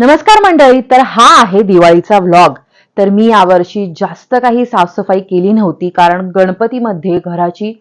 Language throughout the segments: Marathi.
नमस्कार मंडळी तर हा आहे दिवाळीचा व्लॉग तर मी यावर्षी जास्त काही साफसफाई केली नव्हती कारण गणपतीमध्ये घराची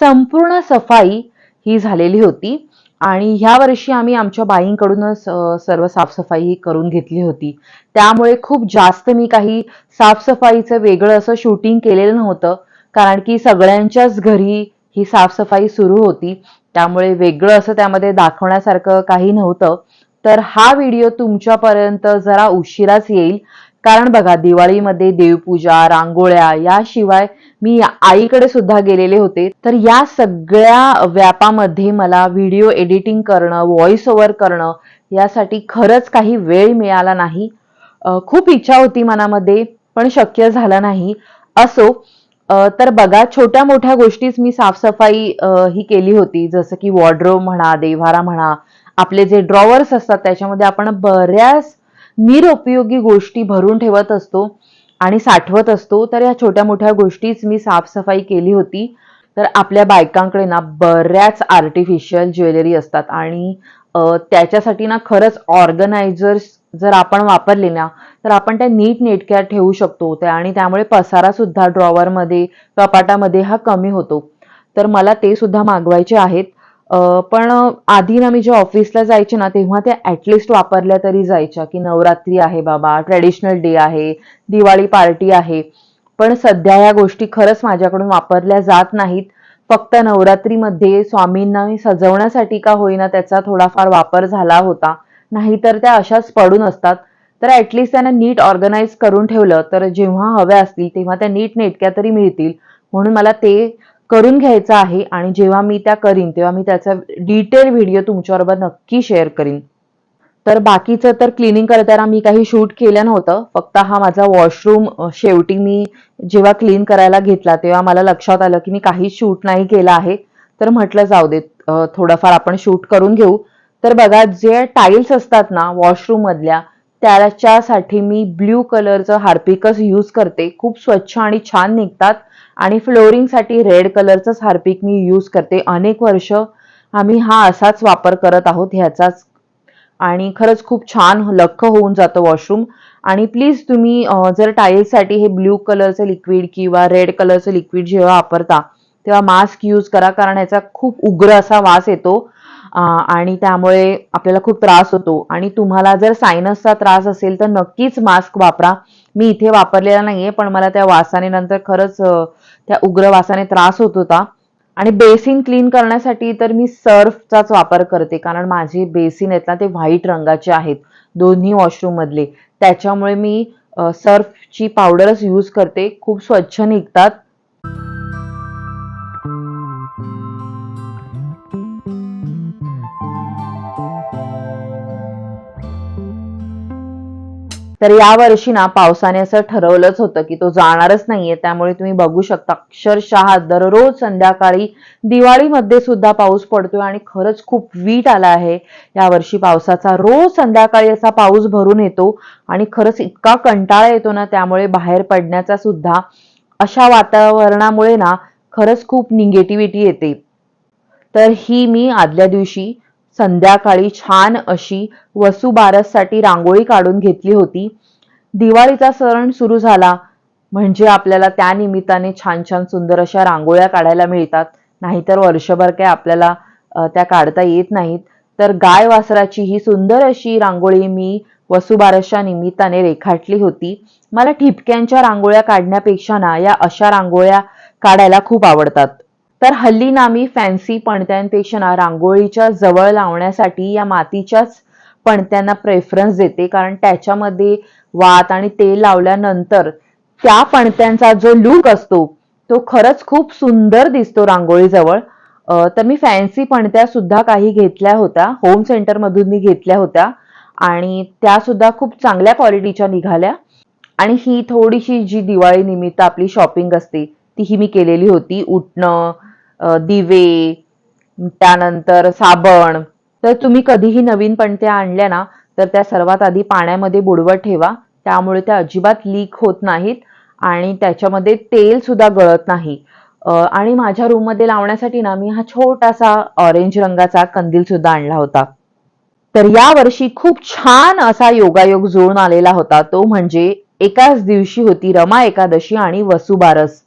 संपूर्ण सफाई ही झालेली होती. आणि ह्या वर्षी आम्ही आमच्या बाईंकडूनच सर्व साफसफाई ही करून घेतली होती. त्यामुळे खूप जास्त मी काही साफसफाईचं वेगळं असं शूटिंग केलेलं नव्हतं कारण की सगळ्यांच्याच घरी ही साफसफाई सुरू होती. त्यामुळे वेगळं असं त्यामध्ये दाखवण्यासारखं काही नव्हतं. तर हा व्हिडिओ तुमच्यापर्यंत जरा उशिराच येईल. कारण बघा दिवाळीमध्ये देवपूजा रांगोळ्या याशिवाय मी आईकडे सुद्धा गेलेले होते. तर या सगळ्या व्यापामध्ये मला व्हिडिओ एडिटिंग करणं व्हॉइस ओव्हर करणं यासाठी खरंच काही वेळ मिळाला नाही. खूप इच्छा होती मनामध्ये पण शक्य झालं नाही. असो तर बघा छोट्या मोठ्या गोष्टीच मी साफसफाई ही केली होती. जसं की वॉर्ड्रोब म्हणा देव्हारा म्हणा आपले जे ड्रॉवर्स असतात त्याच्यामध्ये आपण बऱ्याच निरुपयोगी गोष्टी भरून ठेवत असतो आणि साठवत असतो. तर या छोट्या मोठ्या गोष्टीच मी साफसफाई केली होती. तर आपल्या बायकांकडे ना बऱ्याच आर्टिफिशियल ज्वेलरी असतात आणि त्याच्यासाठी ना खरंच ऑर्गनायझर्स जर आपण वापरले ना तर आपण त्या नीट नेटक्या ठेवू शकतो. त्या आणि त्यामुळे पसारा सुद्धा ड्रॉवरमध्ये कपाटामध्ये हा कमी होतो. तर मला ते सुद्धा मागवायचे आहेत. पण आधी ना मी जेव्हा ऑफिसला जायचे ना तेव्हा त्या ॲटलिस्ट वापरल्या तरी जायच्या की नवरात्री आहे बाबा ट्रेडिशनल डे आहे दिवाळी पार्टी आहे. पण सध्या ह्या गोष्टी खरंच माझ्याकडून वापरल्या जात नाहीत. फक्त नवरात्रीमध्ये स्वामींना मी सजवण्यासाठी का होईना त्याचा थोडाफार वापर झाला होता. नाहीतर त्या अशाच पडून असतात. तर ॲटलिस्ट त्यांना नीट ऑर्गनाईज करून ठेवलं. तर जेव्हा हव्या असतील तेव्हा त्या नीट नेटक्या तरी मिळतील. म्हणून मला ते करून घ्यायचं आहे आणि जेव्हा मी त्या करीन तेव्हा मी त्याचा डिटेल व्हिडिओ तुमच्याबरोबर नक्की शेअर करीन. तर बाकीचं तर क्लिनिंग करताना मी काही शूट केलं नव्हतं. फक्त हा माझा वॉशरूम शेवटी मी जेव्हा क्लीन करायला घेतला तेव्हा मला लक्षात आलं की मी काही शूट नाही केलं आहे. तर म्हटलं जाऊ देत थोडंफार आपण शूट करून घेऊ. तर बघा जे टाईल्स असतात ना वॉशरूम मधल्या त्याच्यासाठी मी ब्ल्यू कलरचं हार्पिकच यूज करते. खूप स्वच्छ आणि छान निघतात. आणि फ्लोरिंगसाठी रेड कलरचंच हार्पिक मी यूज करते. अनेक वर्ष आम्ही हा असाच वापर करत आहोत ह्याचाच. आणि खरंच खूप छान लख्ख होऊन जातं वॉशरूम. आणि प्लीज तुम्ही जर टाईल्ससाठी हे ब्ल्यू कलरचं लिक्विड किंवा रेड कलरचं लिक्विड जेव्हा वापरता तेव्हा मास्क यूज करा. कारण याचा खूप उग्र असा वास येतो. आणि त्यामुळे आपल्याला खूप त्रास होतो. आणि तुम्हाला जर सायनसचा त्रास असेल तर नक्कीच मास्क वापरा. मी इथे वापरलेला नाहीये पण मला त्या वासाने नंतर खरंच त्या उग्र वासाने त्रास होत होता. आणि बेसिन क्लीन करण्यासाठी तर मी सर्फचाच वापर करते कारण माझे बेसिन आहेत ना ते व्हाईट रंगाचे आहेत दोन्ही वॉशरूम मधले. त्याच्यामुळे मी सर्फची पावडरच यूज करते. खूप स्वच्छ निघतात. तर यावर्षी ना पावसाने असं ठरवलंच होतं की तो जाणारच नाहीये. त्यामुळे तुम्ही बघू शकता अक्षरशः दररोज संध्याकाळी दिवाळीमध्ये सुद्धा पाऊस पडतोय आणि खरंच खूप वीट आला आहे. यावर्षी पावसाचा रोज संध्याकाळी असा पाऊस भरून येतो आणि खरंच इतका कंटाळा येतो ना त्यामुळे बाहेर पडण्याचा सुद्धा अशा वातावरणामुळे ना खरंच खूप निगेटिव्हिटी येते. तर ही मी आदल्या दिवशी संध्याकाळी छान अशी वसुबारससाठी रांगोळी काढून घेतली होती. दिवाळीचा सण सुरू झाला. म्हणजे आपल्याला त्या निमित्ताने छान छान सुंदर अशा रांगोळ्या काढायला मिळतात. नाहीतर वर्षभर काय आपल्याला त्या काढता येत नाहीत. तर गाय वासराची ही सुंदर अशी रांगोळी मी वसुबारसच्या निमित्ताने रेखाटली होती. मला ठिपक्यांच्या रांगोळ्या काढण्यापेक्षा ना या अशा रांगोळ्या काढायला खूप आवडतात. तर हल्ली ना मी फॅन्सी पणत्यांपेक्षा रांगोळीच्या जवळ लावण्यासाठी या मातीच्याच पणत्यांना प्रेफरन्स देते. कारण त्याच्यामध्ये वात आणि तेल लावल्यानंतर त्या पणत्यांचा जो लुक असतो तो खरंच खूप सुंदर दिसतो रांगोळीजवळ. तर मी फॅन्सी पणत्या सुद्धा काही घेतल्या होत्या. होम सेंटरमधून मी घेतल्या होत्या. आणि त्या सुद्धा खूप चांगल्या क्वालिटीच्या निघाल्या. आणि ही थोडीशी जी दिवाळी निमित्त आपली शॉपिंग असते ती ही मी केलेली होती. उठणं दिवे त्यानंतर साबण. तर तुम्ही कधीही नवीन पणत्या आणल्या ना तर त्या सर्वात आधी पाण्यामध्ये बुडवत ठेवा. त्यामुळे त्या अजिबात लीक होत नाहीत आणि त्याच्यामध्ये तेल सुद्धा गळत नाही. आणि माझ्या रूममध्ये लावण्यासाठी ना मी हा छोटासा ऑरेंज रंगाचा कंदील सुद्धा आणला होता. तर या वर्षी खूप छान असा योगायोग जुळून आलेला होता. तो म्हणजे एकाच दिवशी होती रमा एकादशी आणि वसुबारस.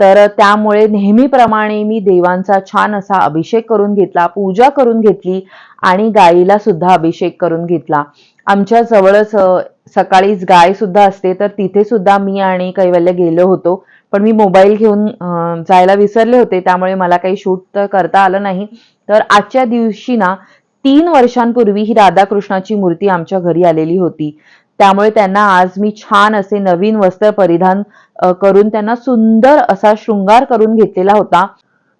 तर त्यामुळे नेहमीप्रमाणे मी देवांचा छान असा अभिषेक करून घेतला पूजा करून घेतली आणि गायीला सुद्धा अभिषेक करून घेतला. आमच्या जवळच सकाळीच गाय सुद्धा असते तर तिथे सुद्धा मी आणि कैवल्य गेलो होतो. पण मी मोबाईल घेऊन जायला विसरले होते त्यामुळे मला काही शूट तर करता आलं नाही. तर आजच्या दिवशी ना तीन वर्षांपूर्वी ही राधाकृष्णाची मूर्ती आमच्या घरी आलेली होती. त्यामुळे त्यांना आज मी छान असे नवीन वस्त्र परिधान करून त्यांना सुंदर असा शृंगार करून घेतलेला होता.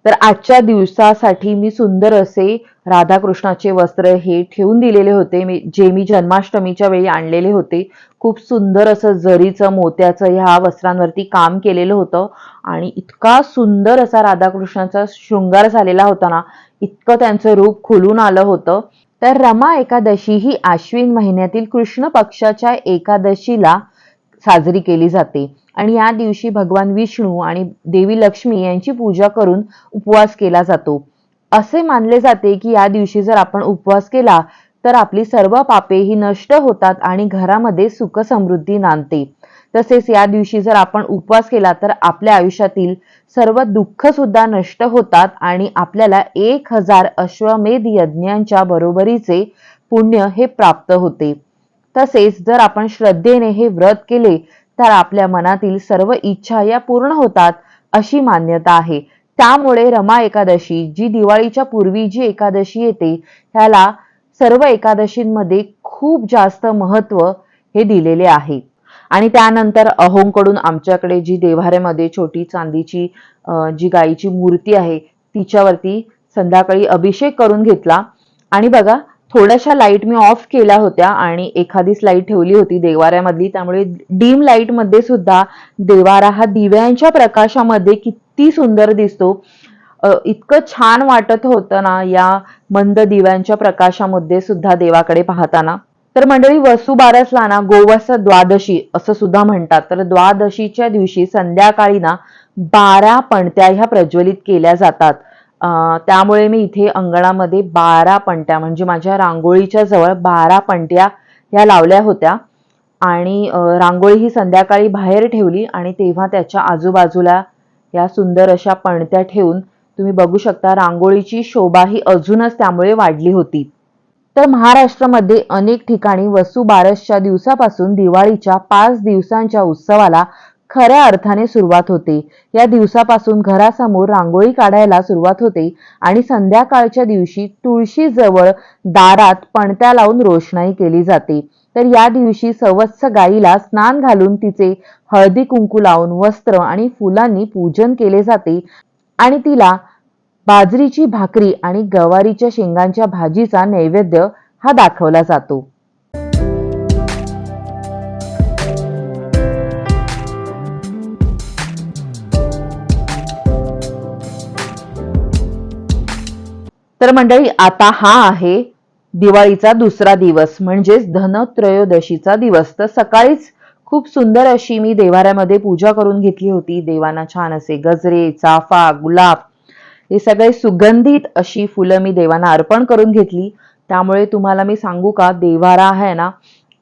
तर आजच्या दिवसासाठी मी सुंदर असे राधाकृष्णाचे वस्त्र हे ठेवून दिलेले होते. मी जे मी जन्माष्टमीच्या वेळी आणलेले होते. खूप सुंदर असं जरीचं मोत्याचं ह्या वस्त्रांवरती काम केलेलं होतं. आणि इतका सुंदर असा राधाकृष्णाचा शृंगार झालेला होता ना इतकं त्यांचं रूप खुलून आलं होतं. तर रमा एकादशी ही आश्विन महिन्यातील कृष्ण पक्षाच्या एकादशीला साजरी केली जाते. आणि या दिवशी भगवान विष्णू आणि देवी लक्ष्मी यांची पूजा करून उपवास केला जातो. असे मानले जाते की या दिवशी जर आपण उपवास केला तर आपली सर्व पापे ही नष्ट होतात आणि घरामध्ये सुख समृद्धी नांदते. तसेच या दिवशी जर आपण उपवास केला तर आपल्या आयुष्यातील सर्व दुःख सुद्धा नष्ट होतात आणि आपल्याला एक हजार अश्वमेध यज्ञांच्या बरोबरीचे पुण्य हे प्राप्त होते. तसेच जर आपण श्रद्धेने हे व्रत केले तर आपल्या मनातील सर्व इच्छा या पूर्ण होतात अशी मान्यता आहे. त्यामुळे रमा एकादशी जी दिवाळीच्या पूर्वी जी एकादशी येते ह्याला सर्व एकादशींमध्ये खूप जास्त महत्त्व हे दिलेले आहे. आणि त्यानंतर अहोंकडून आमच्याकडे जी देव्हाऱ्यामध्ये छोटी चांदीची जी गायीची मूर्ती आहे तिच्यावरती संध्याकाळी अभिषेक करून घेतला. आणि बघा थोड्याशा लाइट मी ऑफ केल्या होत्या आणि एखादीच लाइट ठेवली होती देवाऱ्यामधली त्यामुळे डीम लाईटमध्ये सुद्धा देवारा हा दिव्यांच्या प्रकाशामध्ये किती सुंदर दिसतो. इतकं छान वाटत होतं ना या मंद दिव्यांच्या प्रकाशामध्ये सुद्धा देवाकडे पाहताना. तर मंडळी वसुबारसला ना गोवस द्वादशी असं सुद्धा म्हणतात. तर द्वादशीच्या दिवशी संध्याकाळी ना बारा पणत्या ह्या प्रज्वलित केल्या जातात. त्यामुळे मी इथे अंगणामध्ये बारा पणत्या म्हणजे माझ्या रांगोळीच्या जवळ बारा पणत्या ह्या लावल्या होत्या. आणि रांगोळी ही संध्याकाळी बाहेर ठेवली आणि तेव्हा त्याच्या आजूबाजूला या सुंदर अशा पणत्या ठेवून तुम्ही बघू शकता रांगोळीची शोभा ही अजूनच त्यामुळे वाढली होती. तर महाराष्ट्रामध्ये अनेक ठिकाणी वसुबारसच्या दिवसापासून दिवाळीच्या पाच दिवसांच्या उत्सवाला खऱ्या अर्थाने सुरुवात होते. या दिवसापासून घरासमोर रांगोळी काढायला सुरुवात होते आणि संध्याकाळच्या दिवशी तुळशीजवळ दारात पणत्या लावून रोषणाई केली जाते. तर या दिवशी सवत्स गायीला स्नान घालून तिचे हळदी कुंकू लावून वस्त्र आणि फुलांनी पूजन केले जाते आणि तिला बाजरीची भाकरी आणि गवारीच्या शेंगांच्या भाजीचा नैवेद्य हा दाखवला जातो. तर मंडळी आता हा आहे दिवाळीचा दुसरा दिवस म्हणजेच धनत्रयोदशीचा दिवस. तर सकाळीच खूप सुंदर अशी मी देवाऱ्यामध्ये पूजा करून घेतली होती. देवांना छान असे गजरे चाफा गुलाब हे सगळे सुगंधित अशी फुलं मी देवांना अर्पण करून घेतली. त्यामुळे तुम्हाला मी सांगू का देवारा आहे ना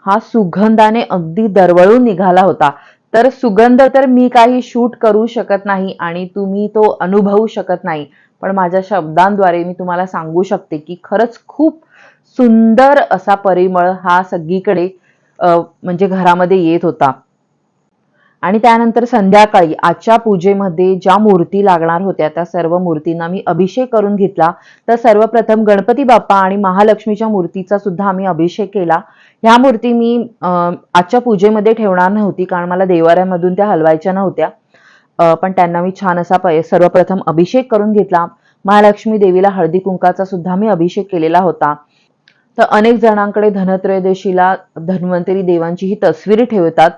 हा सुगंधाने अगदी दरवळून निघाला होता. तर सुगंध तर मी काही शूट करू शकत नाही आणि तुम्ही तो अनुभवू शकत नाही. पण माझ्या शब्दांद्वारे मी तुम्हाला सांगू शकते की खरंच खूप सुंदर असा परिमळ हा सगळीकडे म्हणजे घरामध्ये येत होता. आणि त्यानंतर संध्याकाळी आजच्या पूजेमध्ये ज्या मूर्ती लागणार होत्या त्या सर्व मूर्तींना मी अभिषेक करून घेतला. तर सर्वप्रथम गणपती बाप्पा आणि महालक्ष्मीच्या मूर्तीचा सुद्धा आम्ही अभिषेक केला. ह्या मूर्ती मी आजच्या पूजेमध्ये ठेवणार नव्हती कारण मला देवाऱ्यामधून त्या हलवायच्या नव्हत्या. पण त्यांना मी छान असा सर्वप्रथम अभिषेक करून घेतला. महालक्ष्मी देवीला हळदी कुंकाचा सुद्धा मी अभिषेक केलेला होता. तर अनेक जणांकडे धनत्रयोदशीला धन्वंतरी देवांची ही तस्वीर ठेवतात.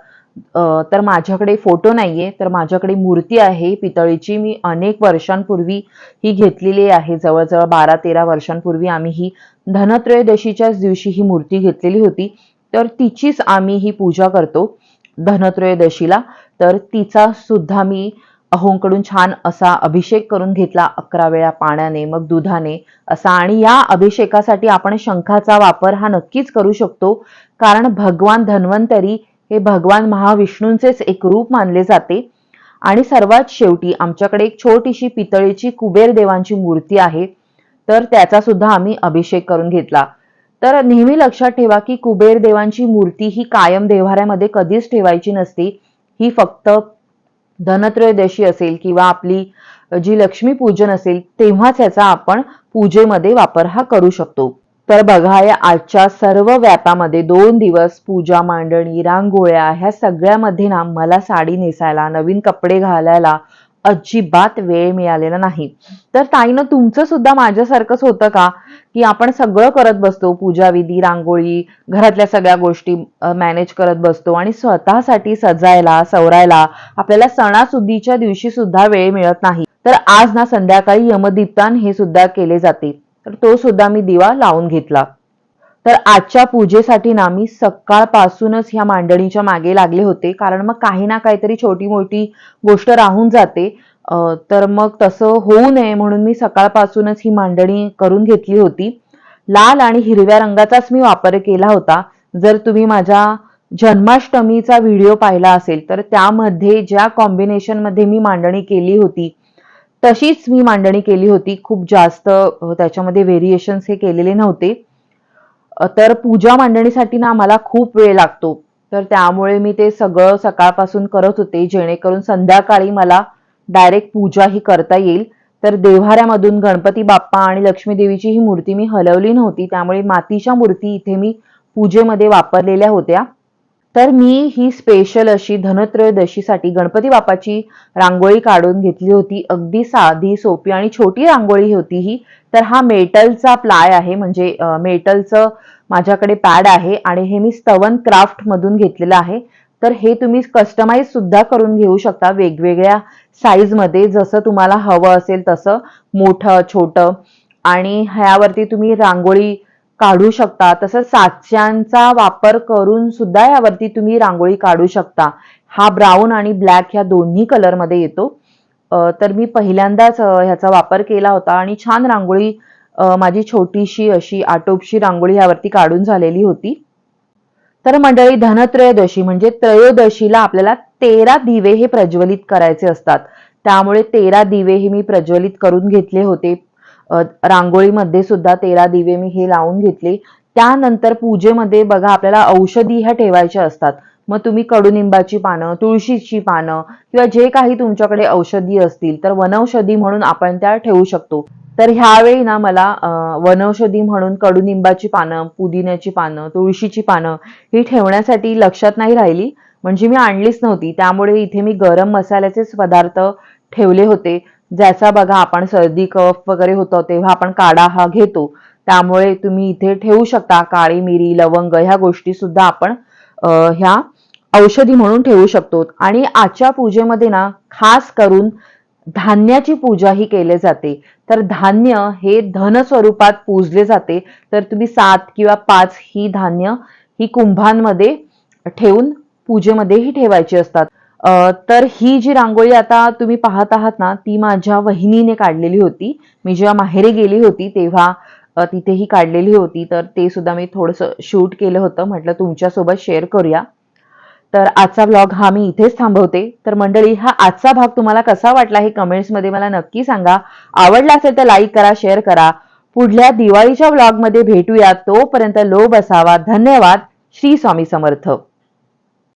तर माझ्याकडे फोटो नाही आहे तर माझ्याकडे मूर्ती आहे. पितळीची मी अनेक वर्षांपूर्वी ही घेतलेली आहे. जवळजवळ बारा तेरा वर्षांपूर्वी आम्ही ही धनत्रयोदशीच्याच दिवशी ही मूर्ती घेतलेली होती. तर तिचीच आम्ही ही पूजा करतो धनत्रयोदशीला. तर तिचा सुद्धा मी अहोंकडून छान असा अभिषेक करून घेतला अकरा वेळा पाण्याने मग दुधाने असा. आणि या अभिषेकासाठी आपण शंखाचा वापर हा नक्कीच करू शकतो. कारण भगवान धन्वंतरी हे भगवान महाविष्णूंचेच एक रूप मानले जाते. आणि सर्वात शेवटी आमच्याकडे एक छोटीशी पितळेची कुबेर देवांची मूर्ती आहे. तर त्याचा सुद्धा आम्ही अभिषेक करून घेतला. तर नेहमी लक्षात ठेवा की कुबेर देवांची मूर्ती ही कायम देव्हाऱ्यामध्ये कधीच ठेवायची नसते. ही फक्त धनत्रयोदशी असेल किंवा आपली जी लक्ष्मी पूजन असेल तेव्हाच याचा आपण पूजेमध्ये वापर हा करू शकतो. तर बघा या आजच्या सर्व व्यापामध्ये दोन दिवस पूजा मांडणी रांगोळ्या ह्या सगळ्यामध्ये ना मला साडी नेसायला नवीन कपडे घालायला अजिबात वेळ मिळालेला नाही. तर ताईनं तुमचं सुद्धा माझ्यासारखंच होतं का? की आपण सगळं करत बसतो पूजाविधी रांगोळी घरातल्या सगळ्या गोष्टी मॅनेज करत बसतो आणि स्वतःसाठी सजायला सवरायला आपल्याला सणासुदीच्या दिवशी सुद्धा वेळ मिळत नाही. तर आज ना संध्याकाळी यमदीप्तान हे सुद्धा केले जाते. तर तो सुद्धा मी दिवा लावून घेतला. तर आजच्या पूजेसाठी ना मी सकाळपासूनच ह्या मांडणीच्या मागे लागले होते. कारण मग काही ना काहीतरी छोटी मोठी गोष्ट राहून जाते. तर मग तसं होऊ नये म्हणून मी सकाळपासूनच ही मांडणी करून घेतली होती. लाल आणि हिरव्या रंगाचाच मी वापर केला होता. जर तुम्ही माझ्या जन्माष्टमीचा व्हिडिओ पाहिला असेल तर त्यामध्ये ज्या कॉम्बिनेशनमध्ये मी मांडणी केली होती तशीच मी मांडणी केली होती. खूप जास्त त्याच्यामध्ये व्हेरिएशन्स हे केलेले नव्हते. तर पूजा मांडणीसाठी ना मला खूप वेळ लागतो. तर त्यामुळे मी ते सगळं सकाळपासून करत होते जेणेकरून संध्याकाळी मला डायरेक्ट पूजा ही करता येईल. तर देव्हाऱ्यामधून गणपती बाप्पा आणि लक्ष्मी देवीची ही मूर्ती मी हलवली नव्हती. त्यामुळे मातीच्या मूर्ती इथे मी पूजेमध्ये वापरलेल्या होत्या. तर मी ही स्पेशल अशी धनत्रयोदशीसाठी गणपती बाप्पाची रांगोळी काढून घेतली होती. अगदी साधी सोपी आणि छोटी रांगोळी होती ही. तर हा मेटलचा प्लाय आहे म्हणजे मेटलचं माझ्याकडे पॅड आहे आणि हे मी स्तवन क्राफ्ट मधून घेतलेलं आहे. तर हे तुम्ही कस्टमाइज सुद्धा करून घेऊ शकता वेगवेगळ्या साईजमध्ये जसं तुम्हाला हवं असेल तसं मोठं छोटं. आणि ह्यावरती तुम्ही रांगोळी काढू शकता. तसंच साच्याचा वापर करून सुद्धा यावरती तुम्ही रांगोळी काढू शकता. हा ब्राऊन आणि ब्लॅक ह्या दोन्ही कलरमध्ये येतो. तर मी पहिल्यांदाच ह्याचा वापर केला होता आणि छान रांगोळी माझी छोटीशी अशी आटोपशी रांगोळी ह्यावरती काढून झालेली होती. तर मंडळी धनत्रयोदशी म्हणजे त्रयोदशीला आपल्याला तेरा दिवे हे प्रज्वलित करायचे असतात. त्यामुळे तेरा दिवे हे मी प्रज्वलित करून घेतले होते. रांगोळीमध्ये सुद्धा तेरा दिवे मी हे लावून घेतले. त्यानंतर पूजेमध्ये बघा आपल्याला औषधी ह्या ठेवायच्या असतात. मग तुम्ही कडुनिंबाची पानं तुळशीची पानं किंवा जे काही तुमच्याकडे औषधी असतील तर वनौषधी म्हणून आपण त्या ठेवू शकतो. तर ह्यावेळी ना मला वनौषधी म्हणून कडुनिंबाची पानं पुदिन्याची पानं तुळशीची पानं ही ठेवण्यासाठी लक्षात नाही राहिली. म्हणजे मी आणलीच नव्हती. त्यामुळे इथे मी गरम मसाल्याचेच पदार्थ ठेवले होते. ज्याचा बघा आपण सर्दी कफ वगैरे होतं तेव्हा आपण काढा हा घेतो. त्यामुळे तुम्ही इथे ठेवू शकता. काळी मिरी लवंग ह्या गोष्टी सुद्धा आपण ह्या औषधी म्हणून ठेवू शकतो. आणि आजच्या पूजेमध्ये ना खास करून धान्याची पूजा ही केली जाते. तर धान्य हे धन स्वरूपात पूजले जाते. तर तुम्ही सात किंवा पाच ही धान्य ही कुंभांमध्ये ठेवून पूजेमध्येही ठेवायची असतात. तर ही जी रांगोळी आता तुम्ही पाहत आहात ना ती माझ्या वहिनीने काढलेली होती. मी जेव्हा माहेरी गेली होती तेव्हा तिथेही काढलेली होती. तर ते सुद्धा मी थोडंसं शूट केलं होतं. म्हटलं तुमच्यासोबत शेअर करूया. तर आजचा व्लॉग हा मी इथेच थांबवते. तर मंडळी हा आजचा भाग तुम्हाला कसा वाटला हे कमेंट्समध्ये मला नक्की सांगा. आवडला असेल तर लाईक करा शेअर करा. पुढल्या दिवाळीच्या व्लॉगमध्ये भेटूया. तोपर्यंत लो बसावा धन्यवाद. श्री स्वामी समर्थ.